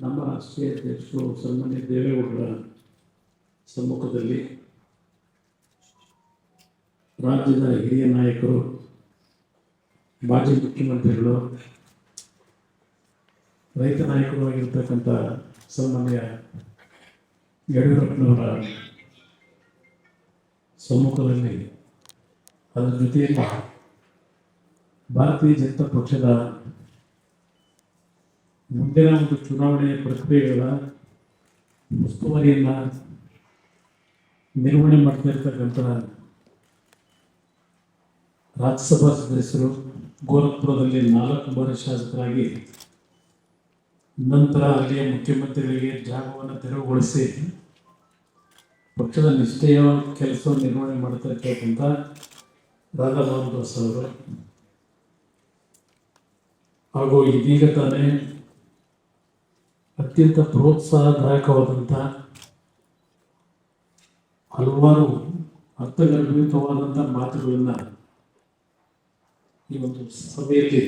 ನಮ್ಮ ರಾಷ್ಟ್ರೀಯ ಅಧ್ಯಕ್ಷರು ಸನ್ಮಾನ್ಯ ದೇವೇಗೌಡರ ಸಮ್ಮುಖದಲ್ಲಿ ರಾಜ್ಯದ ಹಿರಿಯ ನಾಯಕರು, ಮಾಜಿ ಮುಖ್ಯಮಂತ್ರಿಗಳು, ರೈತ ನಾಯಕರು ಆಗಿರ್ತಕ್ಕಂಥ ಸನ್ಮಾನ್ಯ ಯಡಿಯೂರಪ್ಪನವರ ಸಮ್ಮುಖದಲ್ಲಿ ಅದರ ಜೊತೆಯಲ್ಲಿ ಭಾರತೀಯ ಜನತಾ ಪಕ್ಷದ ಮುಂದಿನ ಒಂದು ಚುನಾವಣೆಯ ಪ್ರಕ್ರಿಯೆಗಳ ಉಸ್ತುವಾರಿಯನ್ನು ನಿರ್ವಹಣೆ ಮಾಡ್ತಾ ಇರ್ತಕ್ಕಂಥ ರಾಜ್ಯಸಭಾ ಸದಸ್ಯರು ಗೋರಖ್ಪುರದಲ್ಲಿ ನಾಲ್ಕು ಬಾರಿ ಶಾಸಕರಾಗಿ, ನಂತರ ಅಲ್ಲಿಯ ಮುಖ್ಯಮಂತ್ರಿಗಳಿಗೆ ಜಾಗವನ್ನು ತೆರವುಗೊಳಿಸಿ ಪಕ್ಷದ ನಿಷ್ಠೆಯ ಕೆಲಸವನ್ನು ನಿರ್ವಹಣೆ ಮಾಡ್ತಾ ಇರ್ತಕ್ಕಂಥ ರಾಧಾ ಮೋಹನ್ ದಾಸ್ ಅವರು. ಹಾಗೂ ಇದೀಗ ತಾನೇ ಅತ್ಯಂತ ಪ್ರೋತ್ಸಾಹದಾಯಕವಾದಂಥ ಹಲವಾರು ಅರ್ಥಗರ್ಭಿತವಾದಂಥ ಮಾತುಗಳನ್ನು ಈ ಒಂದು ಸಭೆಯಲ್ಲಿ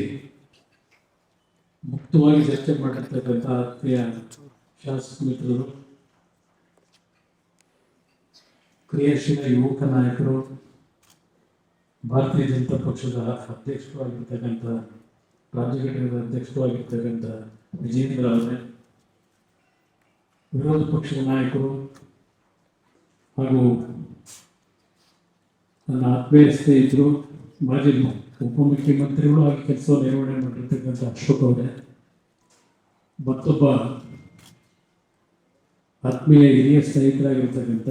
ಮುಕ್ತವಾಗಿ ಚರ್ಚೆ ಮಾಡಿರ್ತಕ್ಕಂಥ ಆತ್ಮೀಯ ಶಾಸಕ ಮಿತ್ರರು, ಕ್ರಿಯಾಶೀಲ ಯುವಕ ನಾಯಕರು, ಭಾರತೀಯ ಜನತಾ ಪಕ್ಷದ ಅಧ್ಯಕ್ಷರು ಆಗಿರ್ತಕ್ಕಂಥ ರಾಜ್ಯ ಘಟಕದ ಅಧ್ಯಕ್ಷರು ಆಗಿರ್ತಕ್ಕಂಥ ವಿಜೇಂದ್ರ ಅವರೇ ವಿರೋಧ ಪಕ್ಷದ ನಾಯಕರು ಹಾಗೂ ನನ್ನ ಆತ್ಮೀಯ ಸ್ನೇಹಿತರು, ಮಾಜಿ ಉಪಮುಖ್ಯಮಂತ್ರಿಗಳು ಹಾಗೆ ಕೆಲಸ ನಿರ್ವಹಣೆ ಮಾಡಿರ್ತಕ್ಕಂಥ ಅಶೋಕ್ ಅವರೇ, ಮತ್ತೊಬ್ಬ ಆತ್ಮೀಯ ಹಿರಿಯ ಸ್ನೇಹಿತರಾಗಿರ್ತಕ್ಕಂಥ,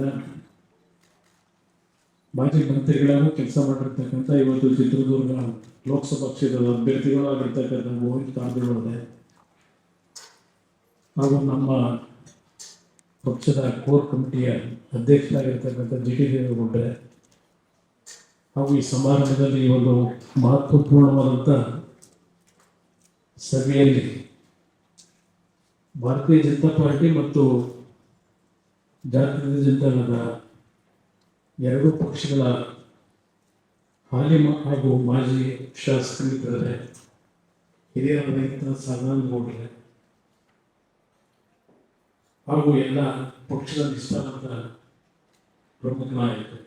ಮಾಜಿ ಮಂತ್ರಿಗಳಾಗೂ ಕೆಲಸ ಮಾಡಿರ್ತಕ್ಕಂಥ ಇವತ್ತು ಚಿತ್ರದುರ್ಗ ಲೋಕಸಭಾ ಕ್ಷೇತ್ರದ ಅಭ್ಯರ್ಥಿಗಳಾಗಿರ್ತಕ್ಕಂಥ ಮೋಹಿತ್ ಕಾರಜೋಳ ಹಾಗೂ ನಮ್ಮ ಪಕ್ಷದ ಕೋರ್ ಕಮಿಟಿಯ ಅಧ್ಯಕ್ಷರಾಗಿರ್ತಕ್ಕಂಥ ಜಿ ಟಿ ದೇವೇಗೌಡರೆ ಹಾಗೂ ಈ ಸಮಾರಂಭದಲ್ಲಿ ಒಂದು ಮಹತ್ವಪೂರ್ಣವಾದಂಥ ಸಭೆಯಲ್ಲಿ ಭಾರತೀಯ ಜನತಾ ಪಾರ್ಟಿ ಮತ್ತು ಜಾತೀಯ ಜನತಾದಳದ ಎರಡೂ ಪಕ್ಷಗಳ ಹಾಲಿ ಹಾಗೂ ಮಾಜಿ ಶಾಸಕರಿದ್ದಾರೆ. ಹಿರಿಯರಾದಂಥ ಸದಾನಂದ ಗೌಡ್ರೆ ಹಾಗೂ ಎಲ್ಲ ಪಕ್ಷದ ನಿಷ್ಠಾನದ ಪ್ರಮುಖ ನಾಯಕರು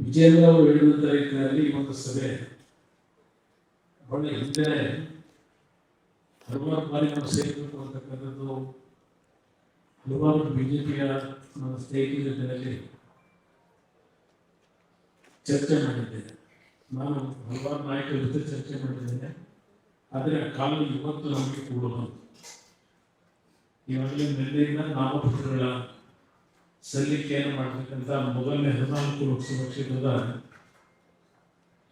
ವಿಜೇಂದ್ರ ಅವರು ಹೇಳುವಂತ ರೀತಿಯಲ್ಲಿ ಒಂದು ಸಭೆ ಒಳ್ಳೆ ಹಿಂದೆ ಹಲವಾರು ಬಾರಿ ನಾವು ಸೇರಬೇಕು ಅಂತಕ್ಕಂಥದ್ದು, ಹಲವಾರು ಬಿಜೆಪಿಯ ನಮ್ಮ ಸ್ನೇಹಿತರ ಜೊತೆಯಲ್ಲಿ ಚರ್ಚೆ ಮಾಡಿದ್ದೇನೆ. ನಾನು ಹಲವಾರು ನಾಯಕರ ಜೊತೆ ಚರ್ಚೆ ಮಾಡಿದ್ದೇನೆ. ಆದರೆ ಕಾಲ ಇವತ್ತು ನಮಗೆ ಕೂಡ ಬಂತು ಈವಾಗಲೇ ನಿನ್ನೆಯಿಂದ ನಾಮಪತ್ರಗಳ ಸಲ್ಲಿಕೆಯನ್ನು ಮಾಡತಕ್ಕಂಥ ಮೊದಲನೇ ಹದಿನಾಲ್ಕು ಲೋಕಸಭಾ ಕ್ಷೇತ್ರದ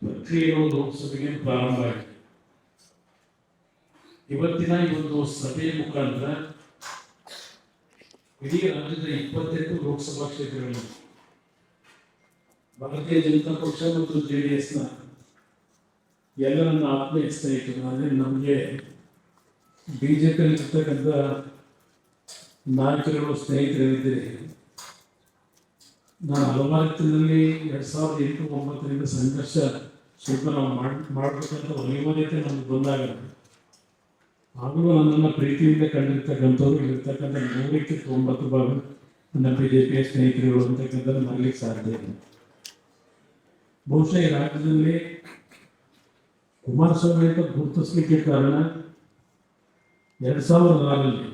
ಪ್ರಕ್ರಿಯೆಗಳು ಲೋಕಸಭೆಗೆ ಪ್ರಾರಂಭ ಆಗಿದೆ. ಇವತ್ತಿನ ಈ ಒಂದು ಸಭೆಯ ಮುಖಾಂತರ ಇಡೀ ರಾಜ್ಯದ ಇಪ್ಪತ್ತೆಂಟು ಲೋಕಸಭಾ ಕ್ಷೇತ್ರಗಳಲ್ಲಿ ಭಾರತೀಯ ಜನತಾ ಪಕ್ಷ ಮತ್ತು ಜೆ ಡಿ ಎಸ್ನ ಎಲ್ಲ ನನ್ನ ಆತ್ಮೀಯ ಸ್ನೇಹಿತರು ಅಂದರೆ ನಮಗೆ ಬಿ ಜೆ ಪಿಯಲ್ಲಿ ಇರ್ತಕ್ಕಂಥ ನಾಯಕರುಗಳು ಸ್ನೇಹಿತರಿದ್ದರೆ ನಾನು ಹಲವಾರುತ್ತಿನಲ್ಲಿ ಎರಡು ಸಾವಿರದ ಎಂಟು ಒಂಬತ್ತರಿಂದ ಸಂಘರ್ಷ ಸ್ವಲ್ಪ ನಾವು ಮಾಡಿ, ಮಾಡಬೇಕಂತ ಅನಿವಾರ್ಯತೆ ನಮ್ಗೆ ಬಂದಾಗ ಆಗಲೂ ನನ್ನನ್ನು ಪ್ರೀತಿಯಿಂದ ಕಂಡಿರ್ತಕ್ಕಂಥವ್ರು ಇರ್ತಕ್ಕಂಥ ನೂರಕ್ಕೆ ತೊಂಬತ್ತು ಭಾಗ ನನ್ನ ಬಿ ಜೆ ಪಿಯ ಸ್ನೇಹಿತರುಗಳು ಅಂತಕ್ಕಂಥದ್ದು ಮಾಡಲಿಕ್ಕೆ ಸಾಧ್ಯ ಇಲ್ಲ. ಬಹುಶಃ ಈ ರಾಜ್ಯದಲ್ಲಿ ಕುಮಾರಸ್ವಾಮಿ ಅಂತ ಗುರುತಿಸ್ಲಿಕ್ಕೆ ಕಾರಣ ಎರಡು ಸಾವಿರದ ಆರಲ್ಲಿ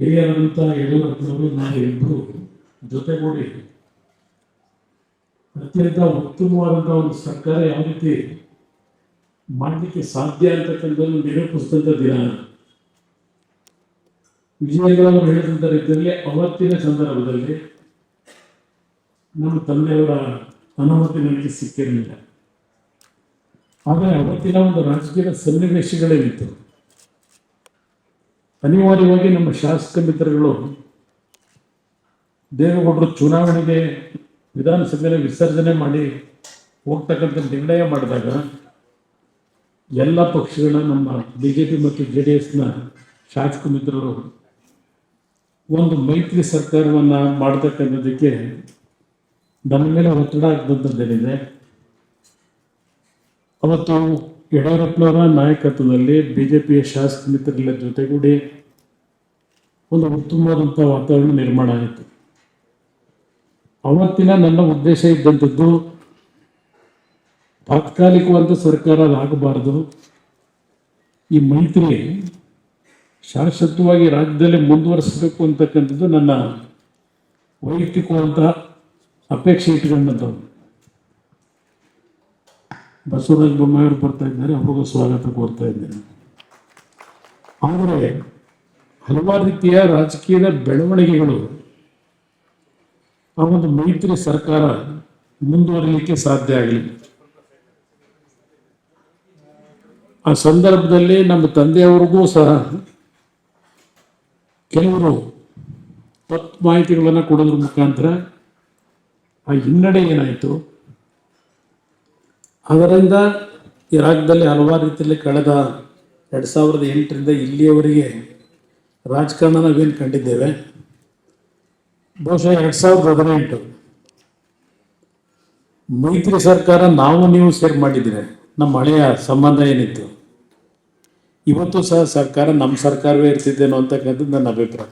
ಹಿರಿಯರಾದಂಥ ಯಡಿಯೂರಪ್ಪನವರು ನಾವು ಇಬ್ಬರು ಜೊತೆಗೂಡಿ ಅತ್ಯಂತ ಉತ್ತಮವಾದಂಥ ಒಂದು ಸರ್ಕಾರ ಯಾವ ರೀತಿ ಮಾಡಲಿಕ್ಕೆ ಸಾಧ್ಯ ಅಂತಕ್ಕಂಥದ್ದು ನಿರೂಪಿಸಿದಂಥ ದಿನ ವಿಜಯಗಳವರು ಹೇಳಿದಂಥ ರೀತಿಯಲ್ಲಿ ಅವತ್ತಿನ ಸಂದರ್ಭದಲ್ಲಿ ನಮ್ಮ ತಂದೆಯವರ ಅನುಮತಿ ನನಗೆ ಸಿಕ್ಕಿರಲಿಲ್ಲ. ಆದರೆ ಅವತ್ತಿನ ಒಂದು ರಾಜಕೀಯ ಸನ್ನಿವೇಶಗಳೇನಿತ್ತು ಅನಿವಾರ್ಯವಾಗಿ ನಮ್ಮ ಶಾಸಕ ಮಿತ್ರಗಳು ದೇವೇಗೌಡರು ಚುನಾವಣೆಗೆ ವಿಧಾನಸಭೆಯಲ್ಲಿ ವಿಸರ್ಜನೆ ಮಾಡಿ ಹೋಗ್ತಕ್ಕಂಥ ನಿರ್ಣಯ ಮಾಡಿದಾಗ ಎಲ್ಲ ಪಕ್ಷಗಳ ನಮ್ಮ ಬಿ ಜೆ ಪಿ ಮತ್ತು ಜೆ ಡಿ ಎಸ್ನ ಶಾಸಕ ಮಿತ್ರರು ಒಂದು ಮೈತ್ರಿ ಸರ್ಕಾರವನ್ನು ಮಾಡ್ತಕ್ಕಂಥದ್ದಕ್ಕೆ ನನ್ನ ಮೇಲೆ ಒತ್ತಡ ಆಗ್ತಂಥದ್ದೇನಿದೆ ಅವತ್ತು ಯಡಿಯೂರಪ್ಪನವರ ನಾಯಕತ್ವದಲ್ಲಿ ಬಿ ಜೆ ಪಿಯ ಶಾಸಕ ಮಿತ್ರರೆಲ್ಲ ಜೊತೆಗೂಡಿ ಒಂದು ಉತ್ತಮವಾದಂಥ ವಾತಾವರಣ ನಿರ್ಮಾಣ ಆಯಿತು. ಅವತ್ತಿನ ನನ್ನ ಉದ್ದೇಶ ಇದ್ದಂಥದ್ದು ತಾತ್ಕಾಲಿಕವಾದ ಸರ್ಕಾರ ಆಗಬಾರದು. ಈ ಮೈತ್ರಿ ಶಾಶ್ವತವಾಗಿ ರಾಜ್ಯದಲ್ಲಿ ಮುಂದುವರಿಸಬೇಕು ಅಂತಕ್ಕಂಥದ್ದು ನನ್ನ ವೈಯಕ್ತಿಕವಾದಂತಹ ಅಪೇಕ್ಷೆ ಇಟ್ಕೊಂಡಂಥವ್ರು ಬಸವರಾಜ ಬೊಮ್ಮಾಯಿಯವರು ಬರ್ತಾ ಇದ್ದಾರೆ ಅವ್ರಿಗೂ ಸ್ವಾಗತ ಕೋರ್ತಾ ಇದ್ದೇನೆ. ಆದರೆ ಹಲವಾರು ರೀತಿಯ ರಾಜಕೀಯದ ಬೆಳವಣಿಗೆಗಳು ಆ ಒಂದು ಮೈತ್ರಿ ಸರ್ಕಾರ ಮುಂದುವರಿಲಿಕ್ಕೆ ಸಾಧ್ಯ ಆಗಲಿಲ್ಲ. ಆ ಸಂದರ್ಭದಲ್ಲಿ ನಮ್ಮ ತಂದೆಯವರಿಗೂ ಸಹ ಕೆಲವರು ತಪ್ಪು ಮಾಹಿತಿಗಳನ್ನು ಕೊಡೋದ್ರ ಮುಖಾಂತರ ಆ ಹಿನ್ನಡೆ ಏನಾಯಿತು? ಅದರಿಂದ ಇರಾಕ್ದಲ್ಲಿ ಹಲವಾರು ರೀತಿಯಲ್ಲಿ ಕಳೆದ ಎರಡು ಸಾವಿರದ ಎಂಟರಿಂದ ಇಲ್ಲಿಯವರೆಗೆ ರಾಜಕಾರಣ ನಾವೇನು ಕಂಡಿದ್ದೇವೆ? ಬಹುಶಃ ಎರಡು ಸಾವಿರದ ಹದಿನೆಂಟು. ಮೈತ್ರಿ ಸರ್ಕಾರ ನಾವು ನೀವು ಸೇರ್ ಮಾಡಿದ್ರೆ ನಮ್ಮ ಹಳೆಯ ಸಂಬಂಧ ಏನಿತ್ತು? ಇವತ್ತು ಸಹ ಸರ್ಕಾರ ನಮ್ಮ ಸರ್ಕಾರವೇ ಇರ್ತಿದ್ದೇನೋ ಅಂತಕ್ಕಂಥದ್ದು ನನ್ನ ಅಭಿಪ್ರಾಯ.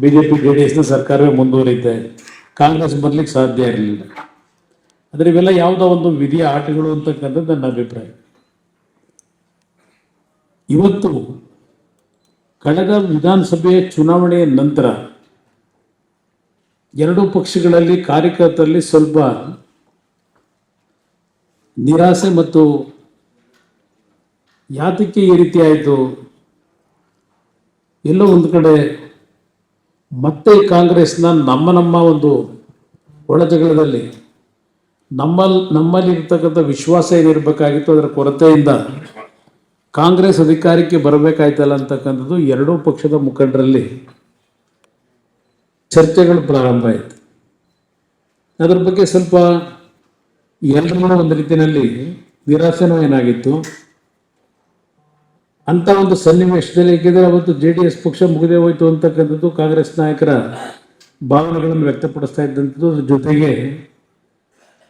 B J P J D ಎಸ್ನ ಸರ್ಕಾರವೇ ಮುಂದುವರಿಯುತ್ತೆ. ಕಾಂಗ್ರೆಸ್ ಬರ್ಲಿಕ್ಕೆ ಸಾಧ್ಯ ಇರಲಿಲ್ಲ. ಆದರೆ ಇವೆಲ್ಲ ಯಾವುದೋ ಒಂದು ವಿಧಿಯ ಆಟಗಳು ಅಂತಕ್ಕಂಥದ್ದು ನನ್ನ ಅಭಿಪ್ರಾಯ. ಇವತ್ತು ಕಳೆದ ವಿಧಾನಸಭೆ ಚುನಾವಣೆಯ ನಂತರ ಎರಡೂ ಪಕ್ಷಗಳಲ್ಲಿ ಕಾರ್ಯಕರ್ತರಲ್ಲಿ ಸ್ವಲ್ಪ ನಿರಾಸೆ ಮತ್ತು ಯಾತಕ್ಕೆ ಈ ರೀತಿ ಆಯಿತು? ಎಲ್ಲೋ ಒಂದು ಕಡೆ ಮತ್ತೆ ಕಾಂಗ್ರೆಸ್ನ ನಮ್ಮ ನಮ್ಮ ಒಂದು ಒಳಜಗಳದಲ್ಲಿ ನಮ್ಮಲ್ಲಿ ನಮ್ಮಲ್ಲಿ ಇರ್ತಕ್ಕಂಥ ವಿಶ್ವಾಸ ಏನಿರಬೇಕಾಗಿತ್ತು ಅದರ ಕೊರತೆಯಿಂದ ಕಾಂಗ್ರೆಸ್ ಅಧಿಕಾರಕ್ಕೆ ಬರಬೇಕಾಯ್ತಲ್ಲ ಅಂತಕ್ಕಂಥದ್ದು ಎರಡೂ ಪಕ್ಷದ ಮುಖಂಡರಲ್ಲಿ ಚರ್ಚೆಗಳು ಪ್ರಾರಂಭ ಆಯಿತು. ಅದ್ರ ಬಗ್ಗೆ ಸ್ವಲ್ಪ ಎಲ್ಲರೂ ಒಂದು ರೀತಿಯಲ್ಲಿ ನಿರಾಸೆನೂ ಏನಾಗಿತ್ತು? ಅಂತ ಒಂದು ಸನ್ನಿವೇಶದಲ್ಲಿ ಏಕೆಂದರೆ ಅವತ್ತು ಜೆ ಡಿ ಎಸ್ ಪಕ್ಷ ಮುಗಿದೇ ಹೋಯ್ತು ಅಂತಕ್ಕಂಥದ್ದು ಕಾಂಗ್ರೆಸ್ ನಾಯಕರ ಭಾವನೆಗಳನ್ನು ವ್ಯಕ್ತಪಡಿಸ್ತಾ ಇದ್ದಂಥದ್ದು ಜೊತೆಗೆ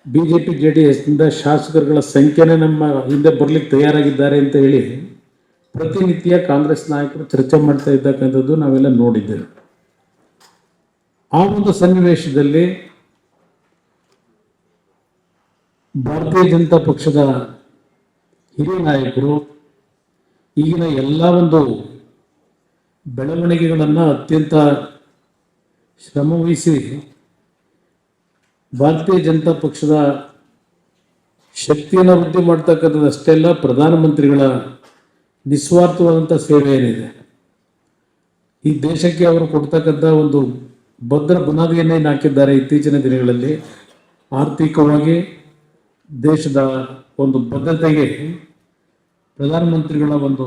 B J P J D ಎಸ್ನಿಂದ ಶಾಸಕರುಗಳ ಸಂಖ್ಯೆನೇ ನಮ್ಮ ಹಿಂದೆ ಬರಲಿಕ್ಕೆ ತಯಾರಾಗಿದ್ದಾರೆ ಅಂತ ಹೇಳಿ ಪ್ರತಿನಿತ್ಯ ಕಾಂಗ್ರೆಸ್ ನಾಯಕರು ಚರ್ಚೆ ಮಾಡ್ತಾ ಇದ್ದಕ್ಕಂಥದ್ದು ನಾವೆಲ್ಲ ನೋಡಿದ್ದೇವೆ. ಆ ಒಂದು ಸನ್ನಿವೇಶದಲ್ಲಿ ಭಾರತೀಯ ಜನತಾ ಪಕ್ಷದ ಹಿರಿಯ ನಾಯಕರು ಈಗಿನ ಎಲ್ಲ ಒಂದು ಬೆಳವಣಿಗೆಗಳನ್ನು ಅತ್ಯಂತ ಶ್ರಮವಹಿಸಿ ಭಾರತೀಯ ಜನತಾ ಪಕ್ಷದ ಶಕ್ತಿಯನ್ನು ವೃದ್ಧಿ ಮಾಡ್ತಕ್ಕಂಥದ್ದು ಅಷ್ಟೇ ಅಲ್ಲ, ಪ್ರಧಾನಮಂತ್ರಿಗಳ ನಿಸ್ವಾರ್ಥವಾದಂಥ ಸೇವೆ ಏನಿದೆ. ಈ ದೇಶಕ್ಕೆ ಅವರು ಕೊಡ್ತಕ್ಕಂಥ ಒಂದು ಭದ್ರ ಬುನಾದಿಯನ್ನೇ ಹಾಕಿದ್ದಾರೆ ಇತ್ತೀಚಿನ ದಿನಗಳಲ್ಲಿ. ಆರ್ಥಿಕವಾಗಿ ದೇಶದ ಒಂದು ಭದ್ರತೆಗೆ ಪ್ರಧಾನಮಂತ್ರಿಗಳ ಒಂದು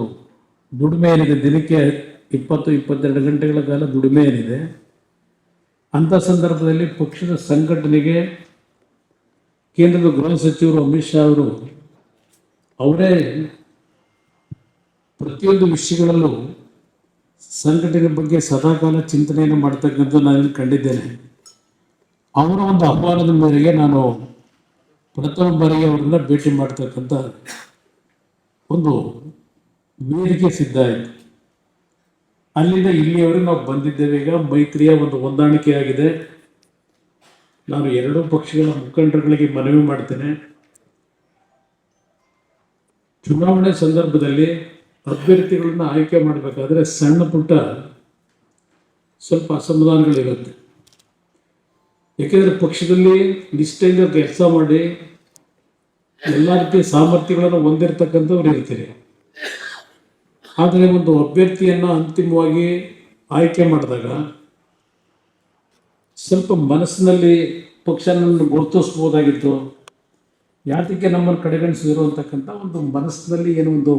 ದುಡಿಮೆ ಏನಿದೆ, ದಿನಕ್ಕೆ ಇಪ್ಪತ್ತು, ಇಪ್ಪತ್ತೆರಡು ಗಂಟೆಗಳ ಕಾಲ ದುಡಿಮೆ ಏನಿದೆ. ಅಂಥ ಸಂದರ್ಭದಲ್ಲಿ ಪಕ್ಷದ ಸಂಘಟನೆಗೆ ಕೇಂದ್ರದ ಗೃಹ ಸಚಿವರು ಅಮಿತ್ ಶಾ ಅವರು, ಅವರೇ ಪ್ರತಿಯೊಂದು ವಿಷಯಗಳಲ್ಲೂ ಸಂಘಟನೆ ಬಗ್ಗೆ ಸದಾಕಾಲ ಚಿಂತನೆಯನ್ನು ಮಾಡ್ತಕ್ಕಂಥ ನಾನು ಕಂಡಿದ್ದೇನೆ. ಅವರ ಒಂದು ಆಹ್ವಾನದ ಮೇರೆಗೆ ನಾನು ಪ್ರಥಮ ಬಾರಿಗೆ ಅವರನ್ನ ಭೇಟಿ ಮಾಡ್ತಕ್ಕಂಥ ಒಂದು ವೇದಿಕೆ ಸಿದ್ಧ ಆಯಿತು. ಅಲ್ಲಿಂದ ಇಲ್ಲಿಯವರೆಗೆ ನಾವು ಬಂದಿದ್ದೇವೆ. ಈಗ ಮೈತ್ರಿಯ ಒಂದು ಹೊಂದಾಣಿಕೆಯಾಗಿದೆ ನಾನು ಎರಡೂ ಪಕ್ಷಗಳ ಮುಖಂಡರುಗಳಿಗೆ ಮನವಿ ಮಾಡ್ತೇನೆ. ಚುನಾವಣೆ ಸಂದರ್ಭದಲ್ಲಿ ಅಭ್ಯರ್ಥಿಗಳನ್ನ ಆಯ್ಕೆ ಮಾಡಬೇಕಾದ್ರೆ ಸಣ್ಣ ಪುಟ್ಟ ಸ್ವಲ್ಪ ಅಸಮಾಧಾನಗಳಿರುತ್ತೆ. ಏಕೆಂದರೆ ಪಕ್ಷದಲ್ಲಿ ನಿಷ್ಠೆಯಿಂದ ಕೆಲಸ ಮಾಡಿ ಎಲ್ಲ ರೀತಿಯ ಸಾಮರ್ಥ್ಯಗಳನ್ನು ಹೊಂದಿರತಕ್ಕಂಥವ್ರು ಇರ್ತೀರಿ. ಆದರೆ ಒಂದು ಅಭ್ಯರ್ಥಿಯನ್ನು ಅಂತಿಮವಾಗಿ ಆಯ್ಕೆ ಮಾಡಿದಾಗ ಸ್ವಲ್ಪ ಮನಸ್ಸಿನಲ್ಲಿ ಪಕ್ಷ ನನ್ನನ್ನು ಗುರುತಿಸ್ಬೋದಾಗಿತ್ತು ಯಾತಕ್ಕೆ ನಮ್ಮನ್ನು ಕಡೆಗಣಿಸಿದ್ರು ಅಂತಕ್ಕಂಥ ಒಂದು ಮನಸ್ಸಿನಲ್ಲಿ ಏನೋ ಒಂದು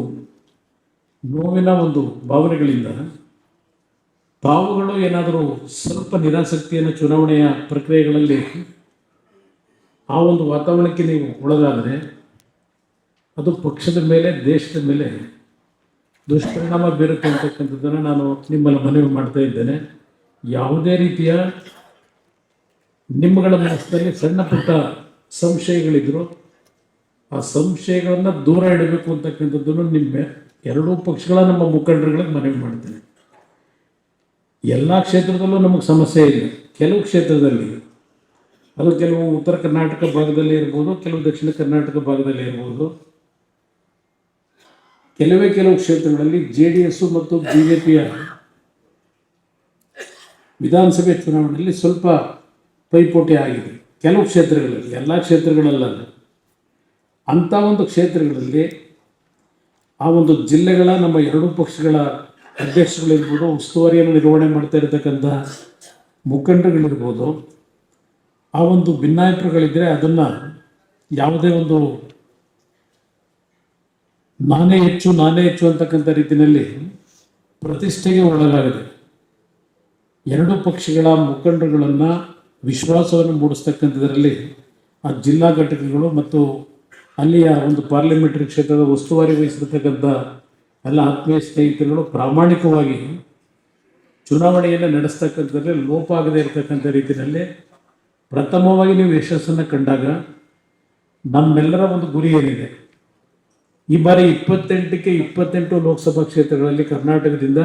ನೋವಿನ ಒಂದು ಭಾವನೆಗಳಿಂದ ತಾವುಗಳು ಏನಾದರೂ ಸ್ವಲ್ಪ ನಿರಾಸಕ್ತಿಯನ್ನು ಚುನಾವಣೆಯ ಪ್ರಕ್ರಿಯೆಗಳಲ್ಲಿ ಆ ಒಂದು ವಾತಾವರಣಕ್ಕೆ ನೀವು ಒಳಗಾದರೆ ಅದು ಪಕ್ಷದ ಮೇಲೆ, ದೇಶದ ಮೇಲೆ ದುಷ್ಪರಿಣಾಮ ಬೀರುತ್ತೆ ಅಂತಕ್ಕಂಥದ್ದನ್ನು ನಾನು ನಿಮ್ಮಲ್ಲಿ ಮನವಿ ಮಾಡ್ತಾ ಇದ್ದೇನೆ. ಯಾವುದೇ ರೀತಿಯ ನಿಮ್ಮಗಳ ಮನಸ್ಸಿನಲ್ಲಿ ಸಣ್ಣ ಪುಟ್ಟ ಸಂಶಯಗಳಿದ್ರು, ಆ ಸಂಶಯಗಳನ್ನು ದೂರ ಇಡಬೇಕು ಅಂತಕ್ಕಂಥದ್ದನ್ನು ನಿಮ್ಮ ಎರಡೂ ಪಕ್ಷಗಳ ನಮ್ಮ ಮುಖಂಡರುಗಳಿಗೆ ಮನವಿ ಮಾಡ್ತೇನೆ. ಎಲ್ಲ ಕ್ಷೇತ್ರದಲ್ಲೂ ನಮಗೆ ಸಮಸ್ಯೆ ಇದೆ ಕೆಲವು ಕ್ಷೇತ್ರದಲ್ಲಿ ಅದು ಕೆಲವು ಉತ್ತರ ಕರ್ನಾಟಕ ಭಾಗದಲ್ಲಿ ಇರ್ಬೋದು, ಕೆಲವು ದಕ್ಷಿಣ ಕರ್ನಾಟಕ ಭಾಗದಲ್ಲಿ ಇರ್ಬೋದು. ಕೆಲವೇ ಕೆಲವು ಕ್ಷೇತ್ರಗಳಲ್ಲಿ ಜೆ ಡಿ ಎಸ್ಸು ಮತ್ತು ಬಿ ಜೆ ಪಿಯ ವಿಧಾನಸಭೆ ಚುನಾವಣೆಯಲ್ಲಿ ಸ್ವಲ್ಪ ಪೈಪೋಟಿ ಆಗಿದೆ. ಕೆಲವು ಕ್ಷೇತ್ರಗಳಲ್ಲಿ, ಎಲ್ಲ ಕ್ಷೇತ್ರಗಳಲ್ಲ ಅಂಥ ಒಂದು ಕ್ಷೇತ್ರಗಳಲ್ಲಿ ಆ ಒಂದು ಜಿಲ್ಲೆಗಳ ನಮ್ಮ ಎರಡೂ ಪಕ್ಷಗಳ ಅಧ್ಯಕ್ಷಗಳಿರ್ಬೋದು ಉಸ್ತುವಾರಿಯನ್ನು ನಿರ್ವಹಣೆ ಮಾಡ್ತಾ ಇರತಕ್ಕಂಥ ಮುಖಂಡರುಗಳಿರ್ಬೋದು ಆ ಒಂದು ಭಿನ್ನಾಭಿಪ್ರಾಯಗಳಿದ್ದರೆ ಅದನ್ನು ಯಾವುದೇ ಒಂದು ನಾನೇ ಹೆಚ್ಚು ನಾನೇ ಹೆಚ್ಚು ಅಂತಕ್ಕಂಥ ರೀತಿಯಲ್ಲಿ ಪ್ರತಿಷ್ಠೆಗೆ ಒಳಗಾಗಿದೆ. ಎರಡು ಪಕ್ಷಗಳ ಮುಖಂಡರುಗಳನ್ನು ವಿಶ್ವಾಸವನ್ನು ಮೂಡಿಸ್ತಕ್ಕಂಥದ್ರಲ್ಲಿ ಆ ಜಿಲ್ಲಾ ಘಟಕಗಳು ಮತ್ತು ಅಲ್ಲಿಯ ಒಂದು ಪಾರ್ಲಿಮೆಂಟರಿ ಕ್ಷೇತ್ರದ ಉಸ್ತುವಾರಿ ವಹಿಸಿರ್ತಕ್ಕಂಥ ಎಲ್ಲ ಆತ್ಮೀಯ ಸ್ನೇಹಿತರುಗಳು ಪ್ರಾಮಾಣಿಕವಾಗಿ ಚುನಾವಣೆಯನ್ನು ನಡೆಸ್ತಕ್ಕಂಥದ್ರಲ್ಲಿ ಲೋಪ ಆಗದೇ ಇರತಕ್ಕಂಥ ರೀತಿಯಲ್ಲಿ ಪ್ರಥಮವಾಗಿ ನೀವು ಯಶಸ್ಸನ್ನು ಕಂಡಾಗ ನಮ್ಮೆಲ್ಲರ ಒಂದು ಗುರಿ ಏನಿದೆ? ಈ ಬಾರಿ ಇಪ್ಪತ್ತೆಂಟಕ್ಕೆ ಇಪ್ಪತ್ತೆಂಟು ಲೋಕಸಭಾ ಕ್ಷೇತ್ರಗಳಲ್ಲಿ ಕರ್ನಾಟಕದಿಂದ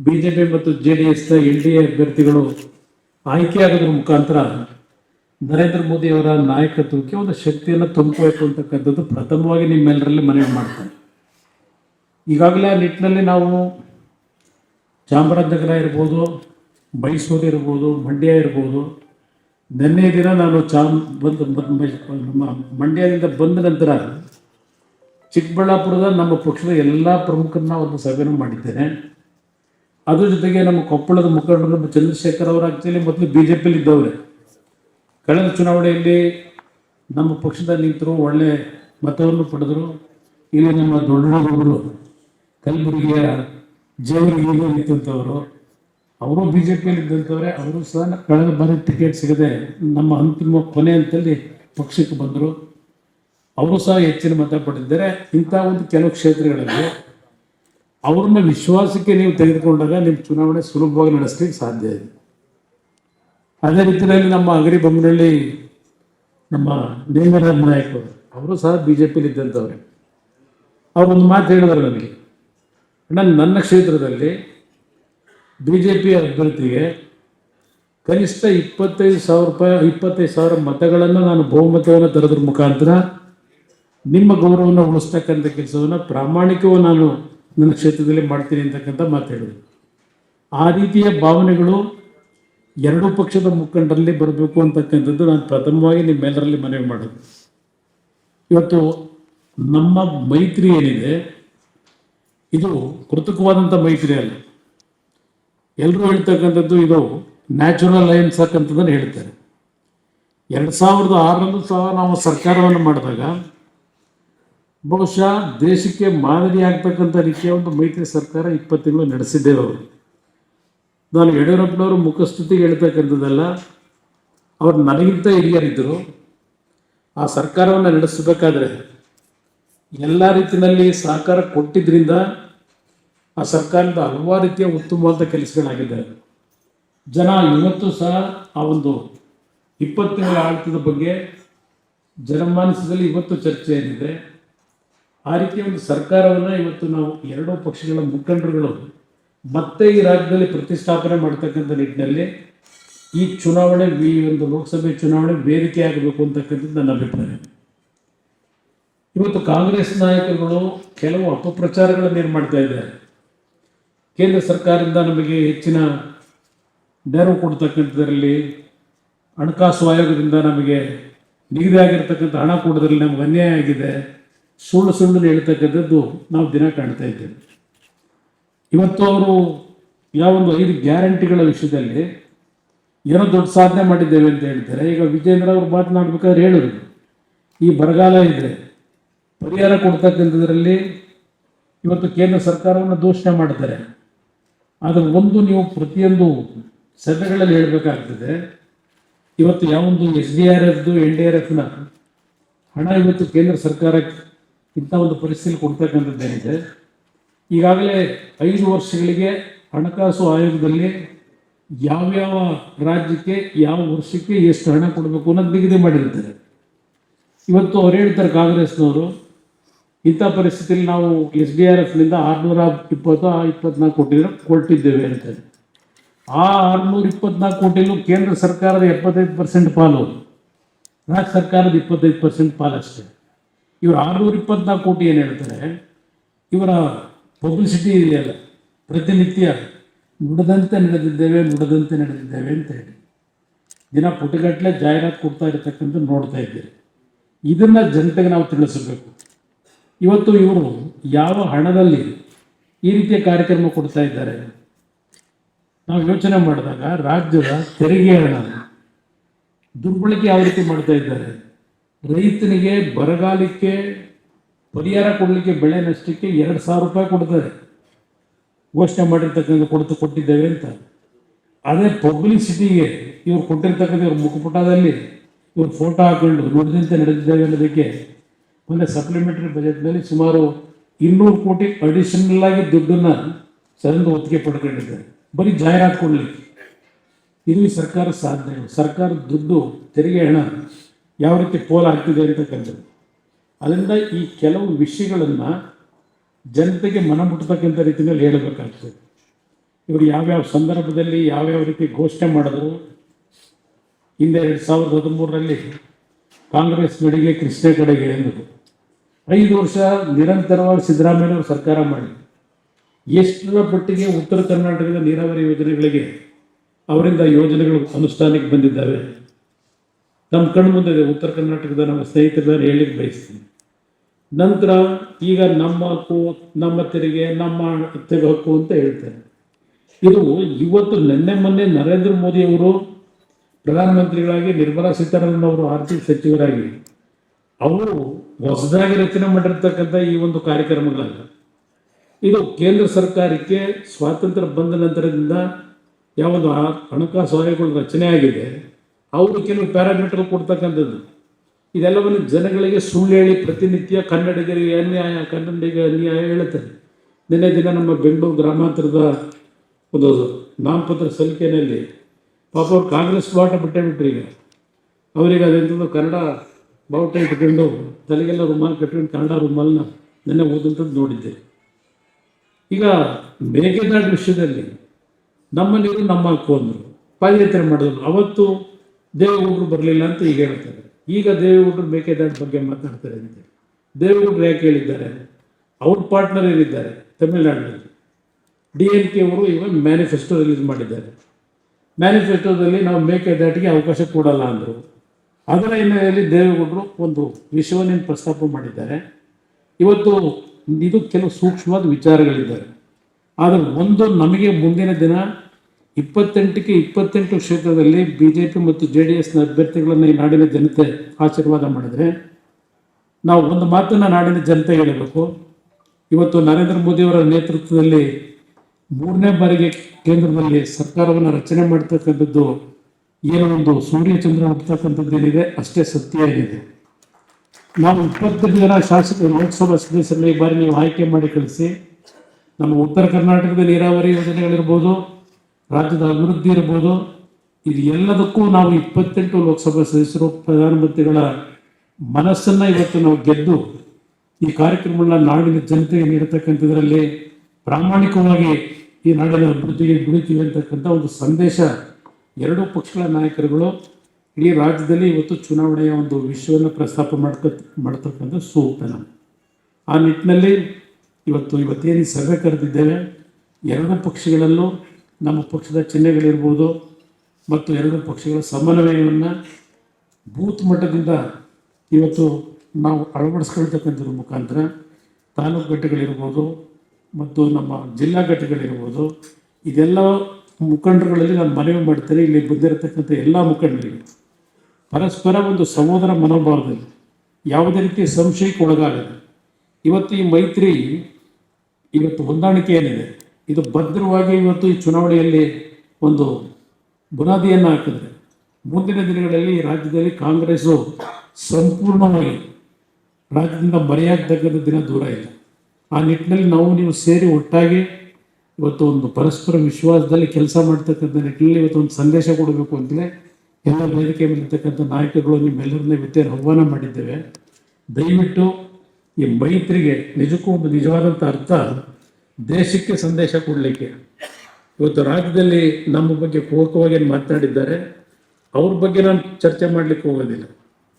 ಬಿ ಜೆ ಪಿ ಮತ್ತು ಜೆ ಡಿ ಎಸ್ನ ಎಲ್ ಡಿ ಎ ಅಭ್ಯರ್ಥಿಗಳು ಆಯ್ಕೆಯಾಗೋದ್ರ ಮುಖಾಂತರ ನರೇಂದ್ರ ಮೋದಿ ಅವರ ನಾಯಕತ್ವಕ್ಕೆ ಒಂದು ಶಕ್ತಿಯನ್ನು ತುಂಬಬೇಕು ಅಂತಕ್ಕಂಥದ್ದು ಪ್ರಥಮವಾಗಿ ನಿಮ್ಮೆಲ್ಲರಲ್ಲಿ ಮನವಿ ಮಾಡ್ತಾರೆ ಈಗಾಗಲೇ ಆ ನಿಟ್ಟಿನಲ್ಲಿ ನಾವು ಚಾಮರಾಜನಗರ ಇರ್ಬೋದು, ಮೈಸೂರು ಇರ್ಬೋದು, ಮಂಡ್ಯ ಇರ್ಬೋದು, ನಿನ್ನೆ ದಿನ ನಾನು ಚಾಮ್ ಬಂದು ಬಂದ್- ನಮ್ಮ ಮಂಡ್ಯದಿಂದ ಬಂದ ನಂತರ ಚಿಕ್ಕಬಳ್ಳಾಪುರದ ನಮ್ಮ ಪಕ್ಷದ ಎಲ್ಲ ಪ್ರಮುಖರನ್ನ ಒಂದು ಸಭೆಯನ್ನು ಮಾಡಿದ್ದೇನೆ. ಅದ್ರ ಜೊತೆಗೆ ನಮ್ಮ ಕೊಪ್ಪಳದ ಮುಖಂಡರು ನಮ್ಮ ಚಂದ್ರಶೇಖರ್ ಅವರು ಆಕ್ಚುಲಿ ಮೊದಲು ಬಿ ಜೆ ಪಿಲಿ ಇದ್ದವ್ರೆ. ಕಳೆದ ಚುನಾವಣೆಯಲ್ಲಿ ನಮ್ಮ ಪಕ್ಷದ ನಿಂತರು, ಒಳ್ಳೆ ಮತವನ್ನು ಪಡೆದರು. ಇಲ್ಲಿ ನಮ್ಮ ದೊಡ್ಡವರು ಕಲಬುರಗಿಯ ಜೇವರಿಗೆ ನಿಂತವರು ಅವರು ಬಿ ಜೆ ಪಿಯಲ್ಲಿ ಇದ್ದಂಥವ್ರೆ ಅವರು ಸಹ ಕಳೆದ ಬಾರಿ ಟಿಕೆಟ್ ಸಿಗದೆ ನಮ್ಮ ಅಂತಿಮ ಕೊನೆ ಅಂತಲ್ಲಿ ಪಕ್ಷಕ್ಕೆ ಬಂದರು. ಅವರು ಸಹ ಹೆಚ್ಚಿನ ಮತ ಪಡೆದಿದ್ದಾರೆ ಇಂಥ ಒಂದು ಕೆಲವು ಕ್ಷೇತ್ರಗಳಲ್ಲಿ ಅವ್ರನ್ನ ವಿಶ್ವಾಸಕ್ಕೆ ನೀವು ತೆಗೆದುಕೊಂಡಾಗ ನಿಮ್ಮ ಚುನಾವಣೆ ಸುಲಭವಾಗಿ ನಡೆಸಲಿಕ್ಕೆ ಸಾಧ್ಯ ಇದೆ. ಅದೇ ರೀತಿಯಲ್ಲಿ ನಮ್ಮ ಅಗರಿ ಬೊಮ್ಮನಹಳ್ಳಿ ನಮ್ಮ ಲಿಂಗರಾಜ್ ನಾಯಕ್ ಅವರು ಅವರು ಸಹ ಬಿ ಜೆ ಪಿಲಿ ಇದ್ದಂಥವ್ರೆ ಒಂದು ಮಾತು ಹೇಳಿದ್ರು ನನಗೆ. ಅಣ್ಣ, ನನ್ನ ಕ್ಷೇತ್ರದಲ್ಲಿ ಬಿ ಜೆ ಪಿ ಅಭ್ಯರ್ಥಿಗೆ ಕನಿಷ್ಠ ಇಪ್ಪತ್ತೈದು ಸಾವಿರ ರೂಪಾಯಿ, ಇಪ್ಪತ್ತೈದು ಸಾವಿರ ಮತಗಳನ್ನು ನಾನು ಬಹುಮತವನ್ನು ತರೋದ್ರ ಮುಖಾಂತರ ನಿಮ್ಮ ಗೌರವವನ್ನು ಉಳಿಸ್ತಕ್ಕಂಥ ಕೆಲಸವನ್ನು ಪ್ರಾಮಾಣಿಕವೂ ನಾನು ನನ್ನ ಕ್ಷೇತ್ರದಲ್ಲಿ ಮಾಡ್ತೀನಿ ಅಂತಕ್ಕಂಥ ಮಾತು ಹೇಳಿದ್ರು. ಆ ರೀತಿಯ ಭಾವನೆಗಳು ಎರಡೂ ಪಕ್ಷದ ಮುಖಂಡರಲ್ಲಿ ಬರಬೇಕು ಅಂತಕ್ಕಂಥದ್ದು ನಾನು ಪ್ರಥಮವಾಗಿ ನಿಮ್ಮೆಲ್ಲರಲ್ಲಿ ಮನವಿ ಮಾಡೋದು. ಇವತ್ತು ನಮ್ಮ ಮೈತ್ರಿ ಏನಿದೆ, ಇದು ಕೃತಕವಾದಂಥ ಮೈತ್ರಿ ಅಲ್ಲ. ಎಲ್ಲರೂ ಹೇಳ್ತಕ್ಕಂಥದ್ದು ಇದು ನ್ಯಾಚುರಲ್ ಅಲಯನ್ಸ್ ಅಕ್ಕಂಥದ್ದನ್ನು ಹೇಳ್ತಾರೆ. ಎರಡು ಸಾವಿರದ ಆರರಲ್ಲೂ ಸಹ ನಾವು ಸರ್ಕಾರವನ್ನು ಮಾಡಿದಾಗ ಬಹುಶಃ ದೇಶಕ್ಕೆ ಮಾದರಿ ಆಗ್ತಕ್ಕಂಥ ರೀತಿಯ ಒಂದು ಮೈತ್ರಿ ಸರ್ಕಾರ ಇಪ್ಪತ್ತು ತಿಂಗಳು ನಡೆಸಿದ್ದೇವೆ ಅವರು. ನಾನು ಯಡಿಯೂರಪ್ಪನವರು ಮುಖಸ್ತುತಿಗೆ ಹೇಳ್ತಕ್ಕಂಥದ್ದಲ್ಲ ಅವರು ನನಗಿಂತ ಹಿರಿಯರಿದ್ದರು. ಆ ಸರ್ಕಾರವನ್ನು ನಡೆಸಬೇಕಾದ್ರೆ ಎಲ್ಲ ರೀತಿಯಲ್ಲಿ ಸಹಕಾರ ಕೊಟ್ಟಿದ್ದರಿಂದ ಆ ಸರ್ಕಾರದ ಹಲವಾರು ರೀತಿಯ ಉತ್ತಮವಾದ ಕೆಲಸಗಳಾಗಿದ್ದಾವೆ. ಜನ ಇವತ್ತು ಸಹ ಆ ಒಂದು ಇಪ್ಪತ್ತು ತಿಂಗಳ ಆಡಳಿತದ ಬಗ್ಗೆ ಜನಮಾನಸದಲ್ಲಿ ಇವತ್ತು ಚರ್ಚೆ ಏನಿದೆ ಆ ರೀತಿಯ ಒಂದು ಸರ್ಕಾರವನ್ನು ಇವತ್ತು ನಾವು ಎರಡೂ ಪಕ್ಷಗಳ ಮುಖಂಡರುಗಳು ಮತ್ತೆ ಈ ರಾಜ್ಯದಲ್ಲಿ ಪ್ರತಿಷ್ಠಾಪನೆ ಮಾಡ್ತಕ್ಕಂಥ ನಿಟ್ಟಿನಲ್ಲಿ ಈ ಚುನಾವಣೆ, ಈ ಒಂದು ಲೋಕಸಭೆ ಚುನಾವಣೆ ವೇದಿಕೆ ಆಗಬೇಕು ಅಂತಕ್ಕಂಥದ್ದು ನನ್ನ ಅಭಿಪ್ರಾಯ. ಇವತ್ತು ಕಾಂಗ್ರೆಸ್ ನಾಯಕರುಗಳು ಕೆಲವು ಅಪಪ್ರಚಾರಗಳನ್ನು ಏನು ಮಾಡ್ತಾ ಇದ್ದಾರೆ? ಕೇಂದ್ರ ಸರ್ಕಾರದಿಂದ ನಮಗೆ ಹೆಚ್ಚಿನ ನೆರವು ಕೊಡ್ತಕ್ಕಂಥದ್ರಲ್ಲಿ, ಹಣಕಾಸು ಆಯೋಗದಿಂದ ನಮಗೆ ನಿಗದಿ ಆಗಿರ್ತಕ್ಕಂಥ ಹಣ ಕೊಡೋದ್ರಲ್ಲಿ ನಮ್ಗೆ ಅನ್ಯಾಯ ಆಗಿದೆ. ಸುಳ್ಳು ಸುಳ್ಳು ಹೇಳ್ತಕ್ಕಂಥದ್ದು ನಾವು ದಿನ ಕಾಣ್ತಾ ಇದ್ದೇವೆ. ಇವತ್ತು ಅವರು ಯಾವ ಒಂದು ಐದು ಗ್ಯಾರಂಟಿಗಳ ವಿಷಯದಲ್ಲಿ ಏನೋ ದೊಡ್ಡ ಸಾಧನೆ ಮಾಡಿದ್ದೇವೆ ಅಂತ ಹೇಳ್ತಾರೆ ಈಗ ವಿಜೇಂದ್ರ ಅವರು ಮಾತನಾಡ್ಬೇಕಾದ್ರೆ ಹೇಳಿದ್ರು. ಈ ಬರಗಾಲ ಇದ್ದರೆ ಪರಿಹಾರ ಕೊಡ್ತಕ್ಕಂಥದ್ರಲ್ಲಿ ಇವತ್ತು ಕೇಂದ್ರ ಸರ್ಕಾರವನ್ನು ದೂಷಣೆ ಮಾಡ್ತಾರೆ. ಆದರೆ ಒಂದು ನೀವು ಪ್ರತಿಯೊಂದು ಸಭೆಗಳಲ್ಲಿ ಹೇಳಬೇಕಾಗ್ತದೆ, ಇವತ್ತು ಯಾವೊಂದು ಎಸ್ ಡಿ ಆರ್ ಎಫ್ದು ಎನ್ ಡಿ ಆರ್ ಎಫ್ನ ಹಣ ಇವತ್ತು ಕೇಂದ್ರ ಸರ್ಕಾರಕ್ಕೆ ಇಂಥ ಒಂದು ಪರಿಸ್ಥಿತಿ ಕೊಡ್ತಕ್ಕಂಥದ್ದೇನಿದೆ ಈಗಾಗಲೇ ಐದು ವರ್ಷಗಳಿಗೆ ಹಣಕಾಸು ಆಯೋಗದಲ್ಲಿ ಯಾವ್ಯಾವ ರಾಜ್ಯಕ್ಕೆ ಯಾವ ವರ್ಷಕ್ಕೆ ಎಷ್ಟು ಹಣ ಕೊಡಬೇಕು ಅನ್ನೋದು ನಿಗದಿ ಮಾಡಿರ್ತಾರೆ. ಇವತ್ತು ಅವ್ರು ಹೇಳ್ತಾರೆ ಕಾಂಗ್ರೆಸ್ನವರು, ಇಂಥ ಪರಿಸ್ಥಿತಿಯಲ್ಲಿ ನಾವು ಎಸ್ ಡಿ ಆರ್ ಎಫ್ನಿಂದ ಆರುನೂರ ಇಪ್ಪತ್ತು ಇಪ್ಪತ್ನಾಲ್ಕು ಕೋಟಿ ಕೊಟ್ಟಿದ್ದೇವೆ ಅಂತೇಳಿ. ಆ ಆರುನೂರ ಇಪ್ಪತ್ನಾಲ್ಕು ಕೋಟಿಲೂ ಕೇಂದ್ರ ಸರ್ಕಾರದ ಎಪ್ಪತ್ತೈದು ಪರ್ಸೆಂಟ್ ಪಾಲು. ರಾಜ್ಯ ಸರ್ಕಾರದ ಇಪ್ಪತ್ತೈದು ಪರ್ಸೆಂಟ್ ಪಾಲು ಅಷ್ಟೇ ಇವರು ಆರುನೂರ ಇಪ್ಪತ್ನಾಲ್ಕು ಕೋಟಿ ಏನು ಹೇಳ್ತಾರೆ, ಇವರ ಪಬ್ಲಿಸಿಟಿ ಇದೆಯಲ್ಲ, ಪ್ರತಿನಿತ್ಯ ನುಡದಂತೆ ನಡೆದಿದ್ದೇವೆ ನುಡದಂತೆ ನಡೆದಿದ್ದೇವೆ ಅಂತ ಹೇಳಿ. ದಿನ ಪುಟಗಟ್ಟಲೆ ಜಾಹೀರಾತು ಕೊಡ್ತಾ ಇರತಕ್ಕಂಥ ನೋಡ್ತಾ ಇದ್ದೀರಿ. ಇದನ್ನು ಜನತೆಗೆ ನಾವು ತಿಳಿಸಬೇಕು. ಇವತ್ತು ಇವರು ಯಾವ ಹಣದಲ್ಲಿ ಈ ರೀತಿಯ ಕಾರ್ಯಕ್ರಮ ಕೊಡ್ತಾ ಇದ್ದಾರೆ? ನಾವು ಯೋಚನೆ ಮಾಡಿದಾಗ ರಾಜ್ಯದ ತೆರಿಗೆ ಹಣ ದುರ್ಬಳಕೆ ಯಾವ ರೀತಿ ಮಾಡ್ತಾ ಇದ್ದಾರೆ? ರೈತನಿಗೆ ಬರಗಾಲಕ್ಕೆ ಪರಿಹಾರ ಕೊಡಲಿಕ್ಕೆ ಬೆಳೆ ನಷ್ಟಕ್ಕೆ ಎರಡು ಸಾವಿರ ರೂಪಾಯಿ ಕೊಡ್ತಾರೆ. ಘೋಷಣೆ ಮಾಡಿರ್ತಕ್ಕಂಥ ಕೊಡ್ತು ಕೊಟ್ಟಿದ್ದೇವೆ ಅಂತ. ಅದೇ ಪಬ್ಲಿಸಿಟಿಗೆ ಇವ್ರು ಕೊಟ್ಟಿರ್ತಕ್ಕಂಥ ಇವ್ರ ಮುಖಪುಟದಲ್ಲಿ ಇವ್ರು ಫೋಟೋ ಹಾಕೊಂಡು ನುಡಿದಂತೆ ನಡೆದಿದ್ದೇವೆ ಅನ್ನೋದಕ್ಕೆ ಮೊನ್ನೆ ಸಪ್ಲಿಮೆಂಟರಿ ಬಜೆಟ್ನಲ್ಲಿ ಸುಮಾರು ಇನ್ನೂರು ಕೋಟಿ ಅಡಿಷನಲ್ ಆಗಿ ದುಡ್ಡನ್ನು ಸದನದ ಒತ್ತಿಗೆ ಪಡ್ಕೊಂಡಿದ್ದಾರೆ. ಬರೀ ಜಾಹೀರಾತು ಕೊಡಲಿಕ್ಕೆ. ಇದು ಸರ್ಕಾರ ಸಾಧನೆ ಸರ್ಕಾರದ ದುಡ್ಡು ತೆರಿಗೆ ಹಣ ಯಾವ ರೀತಿ ಪೋಲ್ ಆಗ್ತಿದೆ ಅಂತಕ್ಕಂಥದ್ದು ಅದರಿಂದ ಈ ಕೆಲವು ವಿಷಯಗಳನ್ನು ಜನತೆಗೆ ಮನ ಮುಟ್ಟತಕ್ಕಂಥ ರೀತಿಯಲ್ಲಿ ಹೇಳಬೇಕಾಗ್ತದೆ. ಇವರು ಯಾವ್ಯಾವ ಸಂದರ್ಭದಲ್ಲಿ ಯಾವ್ಯಾವ ರೀತಿ ಘೋಷಣೆ ಮಾಡಿದ್ರು. ಹಿಂದೆ ಎರಡು ಸಾವಿರದ ಹದಿಮೂರರಲ್ಲಿ ಕಾಂಗ್ರೆಸ್ ಕಡೆಗೆ ಕೃಷ್ಣ ಕಡೆಗೆ ಎಂದರು ಐದು ವರ್ಷ ನಿರಂತರವಾಗಿ ಸಿದ್ದರಾಮಯ್ಯವರು ಸರ್ಕಾರ ಮಾಡಿ ಎಷ್ಟರ ಮಟ್ಟಿಗೆ ಉತ್ತರ ಕರ್ನಾಟಕದ ನೀರಾವರಿ ಯೋಜನೆಗಳಿಗೆ ಅವರಿಂದ ಯೋಜನೆಗಳು ಅನುಷ್ಠಾನಕ್ಕೆ ಬಂದಿದ್ದಾವೆ. ನಮ್ಮ ಕಣ್ಣು ಮುಂದೆ ಉತ್ತರ ಕರ್ನಾಟಕದ ನಮ್ಮ ಸ್ನೇಹಿತರ ಹೇಳಿಕ್ಕೆ ಬಯಸ್ತೀನಿ. ನಂತರ ಈಗ ನಮ್ಮ ಹಕ್ಕು ನಮ್ಮ ತೆರಿಗೆ, ನಮ್ಮ ತೆಗೆ ಹಕ್ಕು ಅಂತ ಹೇಳ್ತಾರೆ ಇದು ಇವತ್ತು ನಿನ್ನೆ ಮೊನ್ನೆ ನರೇಂದ್ರ ಮೋದಿ ಅವರು ಪ್ರಧಾನಮಂತ್ರಿಗಳಾಗಿ ನಿರ್ಮಲಾ ಸೀತಾರಾಮನ್ ಅವರು ಆರ್ಥಿಕ ಸಚಿವರಾಗಿ ಅವರು ಹೊಸದಾಗಿ ರಚನೆ ಮಾಡಿರ್ತಕ್ಕಂಥ ಈ ಒಂದು ಕಾರ್ಯಕ್ರಮಗಳಲ್ಲ. ಇದು ಕೇಂದ್ರ ಸರ್ಕಾರಕ್ಕೆ ಸ್ವಾತಂತ್ರ್ಯ ಬಂದ ನಂತರದಿಂದ ಯಾವೊಂದು ಆ- ಹಣಕಾಸು ಆಯೋಗಗಳು ರಚನೆ ಆಗಿದೆ. ಅವರು ಕೆಲವು ಪ್ಯಾರಾಮೀಟರ್ ಕೊಡ್ತಕ್ಕಂಥದ್ದು. ಇದೆಲ್ಲವನ್ನು ಜನಗಳಿಗೆ ಸುಳ್ಳು ಹೇಳಿ ಪ್ರತಿನಿತ್ಯ ಕನ್ನಡಿಗರಿಗೆ ಅನ್ಯಾಯ, ಕನ್ನಡಿಗ ಅನ್ಯಾಯ ಹೇಳ್ತಾರೆ ನಿನ್ನೆ ದಿನ ನಮ್ಮ ಬೆಂಗಳೂರು ಗ್ರಾಮಾಂತರದ ಒಂದು ನಾಮಪತ್ರ ಸಲ್ಲಿಕೆಯಲ್ಲಿ ಪಾಪ ಅವ್ರು ಕಾಂಗ್ರೆಸ್ ಬಾಟ ಬಿಟ್ಟೇ ಬಿಟ್ರು ಈಗ. ಅವರಿಗೆ ಅದೆಂಥದ್ದು ಕನ್ನಡ ಬಾವುಟ ಇಟ್ಕೊಂಡು ತಲೆಗೆಲ್ಲ ರುಮಾಲ್ ಕಟ್ಕೊಂಡು ಕನ್ನಡ ರುಮಾಲ್ನ ನೆನ್ನೆ ಓದಂಥದ್ದು ನೋಡಿದ್ದೆ. ಈಗ ಮೇಕೆದಾಟು ವಿಷಯದಲ್ಲಿ ನಮ್ಮ ನೀರು ನಮ್ಮ ಹಕ್ಕು ಅಂದರು. ಪಾದಯಾತ್ರೆ ಮಾಡಿದ್ರು. ಅವತ್ತು ದೇವೇಗೌಡರು ಬರಲಿಲ್ಲ ಅಂತ ಈಗ ಹೇಳ್ತಾರೆ. ಈಗ ದೇವೇಗೌಡರು ಮೇಕೆದಾಟು ಬಗ್ಗೆ ಮಾತನಾಡ್ತಾರೆ ಅಂತ ದೇವೇಗೌಡರು ಯಾಕೆ ಹೇಳಿದ್ದಾರೆ? ಅವ್ರ ಪಾರ್ಟ್ನರ್ ಏನಿದ್ದಾರೆ? ತಮಿಳುನಾಡಿನಲ್ಲಿ. ಡಿ ಎನ್ ಕೆ ಅವರು ಇವಾಗ ಮ್ಯಾನಿಫೆಸ್ಟೋ ರಿಲೀಸ್ ಮಾಡಿದ್ದಾರೆ. ಮ್ಯಾನಿಫೆಸ್ಟೋದಲ್ಲಿ ನಾವು ಮೇಕೆದಾಟಿಗೆ ಅವಕಾಶ ಕೊಡಲ್ಲ ಅಂದರು. ಅದರ ಹಿನ್ನೆಲೆಯಲ್ಲಿ ದೇವೇಗೌಡರು ಒಂದು ವಿಷಯವನ್ನು ಪ್ರಸ್ತಾಪ ಮಾಡಿದ್ದಾರೆ. ಇವತ್ತು ಇದು ಕೆಲವು ಸೂಕ್ಷ್ಮವಾದ ವಿಚಾರಗಳಿದ್ದಾರೆ. ಆದರೆ ಒಂದು ನಮಗೆ ಮುಂದಿನ ದಿನ ಇಪ್ಪತ್ತೆಂಟಕ್ಕೆ ಇಪ್ಪತ್ತೆಂಟು ಕ್ಷೇತ್ರದಲ್ಲಿ ಬಿ ಜೆ ಪಿ ಮತ್ತು ಜೆ ಡಿ ಎಸ್ನ ಅಭ್ಯರ್ಥಿಗಳನ್ನು ಈ ನಾಡಿನ ಜನತೆ ಆಶೀರ್ವಾದ ಮಾಡಿದರೆ ನಾವು ಒಂದು ಮಾತನ್ನು ನಾಡಿನ ಜನತೆ ಹೇಳಬೇಕು. ಇವತ್ತು ನರೇಂದ್ರ ಮೋದಿಯವರ ನೇತೃತ್ವದಲ್ಲಿ ಮೂರನೇ ಬಾರಿಗೆ ಕೇಂದ್ರದಲ್ಲಿ ಸರ್ಕಾರವನ್ನು ರಚನೆ ಮಾಡ್ತಕ್ಕಂಥದ್ದು ಏನೋ ಒಂದು ಸೂರ್ಯಚಂದ್ರ ಹಾಕ್ತಕ್ಕಂಥದ್ದು ಏನಿದೆ? ಅಷ್ಟೇ ಸತ್ಯ ಆಗಿದೆ ನಾವು ಇಪ್ಪತ್ತೆಂಟು ಜನ ಶಾಸಕ ಲೋಕಸಭಾ ಸದಸ್ಯರನ್ನ ಈ ಬಾರಿ ನೀವು ಆಯ್ಕೆ ಮಾಡಿ ಕಳಿಸಿ, ನಮ್ಮ ಉತ್ತರ ಕರ್ನಾಟಕದ ನೀರಾವರಿ ಯೋಜನೆಗಳಿರ್ಬೋದು ರಾಜ್ಯದ ಅಭಿವೃದ್ಧಿ ಇರ್ಬೋದು. ಇದು ಎಲ್ಲದಕ್ಕೂ ನಾವು ಇಪ್ಪತ್ತೆಂಟು ಲೋಕಸಭಾ ಸದಸ್ಯರು, ಪ್ರಧಾನಮಂತ್ರಿಗಳ ಮನಸ್ಸನ್ನು ಇವತ್ತು ನಾವು ಗೆದ್ದು ಈ ಕಾರ್ಯಕ್ರಮಗಳನ್ನ ನಾಡಿನ ಜನತೆಗೆ ನೀಡತಕ್ಕಂಥದ್ರಲ್ಲಿ ಪ್ರಾಮಾಣಿಕವಾಗಿ ಈ ನಾಡಿನ ಅಭಿವೃದ್ಧಿಗೆ ದುಡಿತೀವಿ ಅಂತಕ್ಕಂಥ ಒಂದು ಸಂದೇಶ ಎರಡೂ ಪಕ್ಷಗಳ ನಾಯಕರುಗಳು ಇಡೀ ರಾಜ್ಯದಲ್ಲಿ ಇವತ್ತು ಚುನಾವಣೆಯ ಒಂದು ವಿಷಯವನ್ನು ಪ್ರಸ್ತಾಪ ಮಾಡ್ಕ, ಮಾಡ್ತಕ್ಕಂಥ ಸೂಕ್ತ ಆ ನಿಟ್ಟಿನಲ್ಲಿ ಇವತ್ತು ಇವತ್ತೇನು ಸಭೆ ಕರೆದಿದ್ದೇವೆ, ಎರಡೂ ಪಕ್ಷಗಳಲ್ಲೂ ನಮ್ಮ ಪಕ್ಷದ ಚಿಹ್ನೆಗಳಿರ್ಬೋದು, ಮತ್ತು ಎರಡು ಪಕ್ಷಗಳ ಸಮನ್ವಯವನ್ನು ಬೂತ್ ಮಟ್ಟದಿಂದ ಇವತ್ತು ನಾವು ಅಳವಡಿಸ್ಕೊಳ್ತಕ್ಕಂಥದ್ರ ಮುಖಾಂತರ ತಾಲೂಕು ಘಟ್ಟಗಳಿರ್ಬೋದು, ಮತ್ತು ನಮ್ಮ ಜಿಲ್ಲಾ ಘಟ್ಟಗಳಿರ್ಬೋದು, ಇದೆಲ್ಲ ಮುಖಂಡರುಗಳಲ್ಲಿ ನಾನು ಮನವಿ ಮಾಡ್ತೇನೆ. ಇಲ್ಲಿ ಬಂದಿರತಕ್ಕಂಥ ಎಲ್ಲ ಮುಖಂಡರಿಗೆ ಪರಸ್ಪರ ಒಂದು ಸಹೋದರ ಮನೋಭಾವದಲ್ಲಿ ಯಾವುದೇ ರೀತಿಯ ಸಂಶಯಕ್ಕೆ ಒಳಗಾಗದೆ, ಇವತ್ತು ಈ ಮೈತ್ರಿ ಇವತ್ತು ಹೊಂದಾಣಿಕೆ ಏನಿದೆ ಇದು ಭದ್ರವಾಗಿ ಇವತ್ತು ಈ ಚುನಾವಣೆಯಲ್ಲಿ ಒಂದು ಬುನಾದಿಯನ್ನು ಹಾಕಿದ್ರೆ ಮುಂದಿನ ದಿನಗಳಲ್ಲಿ ರಾಜ್ಯದಲ್ಲಿ ಕಾಂಗ್ರೆಸ್ಸು ಸಂಪೂರ್ಣವಾಗಿ ರಾಜ್ಯದಿಂದ ಮರೆಯಾಗ್ತಕ್ಕಂಥ ದಿನ ದೂರ ಇಲ್ಲ. ಆ ನಿಟ್ಟಿನಲ್ಲಿ ನಾವು ನೀವು ಸೇರಿ ಒಟ್ಟಾಗಿ ಇವತ್ತು ಒಂದು ಪರಸ್ಪರ ವಿಶ್ವಾಸದಲ್ಲಿ ಕೆಲಸ ಮಾಡ್ತಕ್ಕಂಥ ನಿಟ್ಟಿನಲ್ಲಿ ಇವತ್ತು ಒಂದು ಸಂದೇಶ ಕೊಡಬೇಕು ಅಂತಲೇ ಎಲ್ಲ ವೇದಿಕೆ ಮೇಲಿರ್ತಕ್ಕಂಥ ನಾಯಕರುಗಳು ನಿಮ್ಮೆಲ್ಲರನ್ನೇ ವಿದ್ಯೆ ಆಹ್ವಾನ ಮಾಡಿದ್ದೇವೆ. ದಯವಿಟ್ಟು ಈ ಮೈತ್ರಿಗೆ ನಿಜಕ್ಕೂ ಒಂದು ನಿಜವಾದಂಥ ಅರ್ಥ ದೇಶಕ್ಕೆ ಸಂದೇಶ ಕೊಡಲಿಕ್ಕೆ. ಇವತ್ತು ರಾಜ್ಯದಲ್ಲಿ ನಮ್ಮ ಬಗ್ಗೆ ಪೂರಕವಾಗಿ ಮಾತನಾಡಿದ್ದಾರೆ ಅವ್ರ ಬಗ್ಗೆ ನಾನು ಚರ್ಚೆ ಮಾಡಲಿಕ್ಕೆ ಹೋಗೋದಿಲ್ಲ.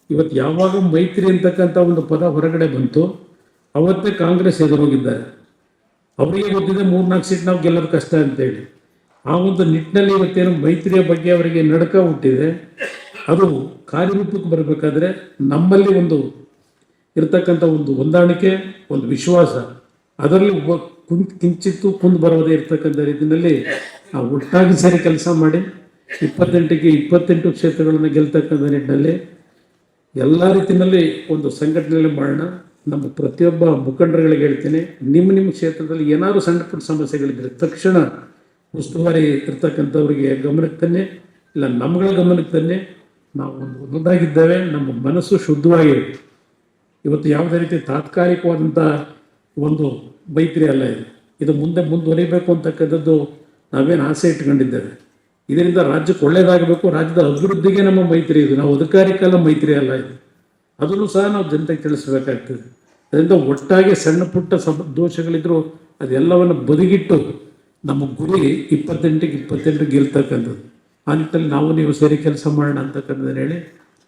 ಇವತ್ತು ಯಾವಾಗ ಮೈತ್ರಿ ಅಂತಕ್ಕಂಥ ಒಂದು ಪದ ಹೊರಗಡೆ ಬಂತು, ಅವತ್ತೇ ಕಾಂಗ್ರೆಸ್ ಎದುರೋಗಿದ್ದಾರೆ. ಅವರಿಗೆ ಗೊತ್ತಿದೆ ಮೂರ್ನಾಲ್ಕು ಸೀಟ್ ನಾವು ಗೆಲ್ಲೋದು ಕಷ್ಟ ಅಂತೇಳಿ. ಆ ಒಂದು ನಿಟ್ಟಿನಲ್ಲಿ ಇವತ್ತೇನು ಮೈತ್ರಿಯ ಬಗ್ಗೆ ಅವರಿಗೆ ನಡಕ ಹುಟ್ಟಿದೆ, ಅದು ಕಾರ್ಯರೂಪಕ್ಕೆ ಬರಬೇಕಾದ್ರೆ ನಮ್ಮಲ್ಲಿ ಒಂದು ಇರತಕ್ಕಂಥ ಒಂದು ಹೊಂದಾಣಿಕೆ, ಒಂದು ವಿಶ್ವಾಸ. ಅದರಲ್ಲಿ ಒಬ್ಬ ಕುಂತ್ ಕಿಂಚಿತ್ತು ಕುಂದು ಬರೋದೇ ಇರ್ತಕ್ಕಂಥ ರೀತಿಯಲ್ಲಿ ಆ ಒಟ್ಟಾಗಿ ಸೇರಿ ಕೆಲಸ ಮಾಡಿ ಇಪ್ಪತ್ತೆಂಟಕ್ಕೆ ಇಪ್ಪತ್ತೆಂಟು ಕ್ಷೇತ್ರಗಳನ್ನು ಗೆಲ್ತಕ್ಕಂಥ ನಿಟ್ಟಿನಲ್ಲಿ ಎಲ್ಲ ರೀತಿಯಲ್ಲಿ ಒಂದು ಸಂಘಟನೆಯಲ್ಲಿ ಮಾಡೋಣ ನಮ್ಮ ಪ್ರತಿಯೊಬ್ಬ ಮುಖಂಡರುಗಳಿಗೆ ಹೇಳ್ತೀನಿ, ನಿಮ್ಮ ನಿಮ್ಮ ಕ್ಷೇತ್ರದಲ್ಲಿ ಏನಾದರೂ ಸಣ್ಣ ಪುಟ್ಟ ಸಮಸ್ಯೆಗಳಿದ್ದರೆ ತಕ್ಷಣ ಉಸ್ತುವಾರಿ ಇರ್ತಕ್ಕಂಥವ್ರಿಗೆ ಗಮನಕ್ಕೆ ತನ್ನಿ, ಇಲ್ಲ ನಮ್ಮಗಳ ಗಮನಕ್ಕೆ ತನ್ನಿ. ನಾವು ಒಂದು ಒಂದಾಗಿದ್ದೇವೆ ನಮ್ಮ ಮನಸ್ಸು ಶುದ್ಧವಾಗಿರುತ್ತೆ ಇವತ್ತು ಯಾವುದೇ ರೀತಿ ತಾತ್ಕಾಲಿಕವಾದಂಥ ಒಂದು ಮೈತ್ರಿ ಅಲ್ಲ ಇದು. ಇದು ಮುಂದೆ ಮುಂದುವರಿಬೇಕು ಅಂತಕ್ಕಂಥದ್ದು ನಾವೇನು ಆಸೆ ಇಟ್ಕೊಂಡಿದ್ದೇವೆ. ಇದರಿಂದ ರಾಜ್ಯಕ್ಕೆ ಒಳ್ಳೇದಾಗಬೇಕು, ರಾಜ್ಯದ ಅಭಿವೃದ್ಧಿಗೆ ನಮ್ಮ ಮೈತ್ರಿ ಇದು. ನಾವು ಅಧಿಕಾರಿಕಲ್ಲ ಮೈತ್ರಿ ಅಲ್ಲ ಇದು. ಅದನ್ನು ಸಹ ನಾವು ಜನತೆಗೆ ತಿಳಿಸಬೇಕಾಗ್ತದೆ. ಅದರಿಂದ ಒಟ್ಟಾಗಿ ಸಣ್ಣ ಪುಟ್ಟ ಸಮ, ದೋಷಗಳಿದ್ರು ಅದೆಲ್ಲವನ್ನು ಬದಿಗಿಟ್ಟು ನಮ್ಮ ಗುರಿ ಇಪ್ಪತ್ತೆಂಟಿಗೆ ಇಪ್ಪತ್ತೆಂಟು ಗೆಲ್ತಕ್ಕಂಥದ್ದು. ಆ ನಿಟ್ಟಲ್ಲಿ ನಾವು ನೀವು ಸೇರಿ ಕೆಲಸ ಮಾಡೋಣ ಅಂತಕ್ಕಂಥದ್ದು ಹೇಳಿ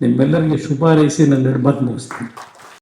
ನಿಮ್ಮೆಲ್ಲರಿಗೆ ಶುಭ ಹಾರೈಸಿ ನನ್ನ ಮಾತು ಮುಗಿಸ್ತೀನಿ.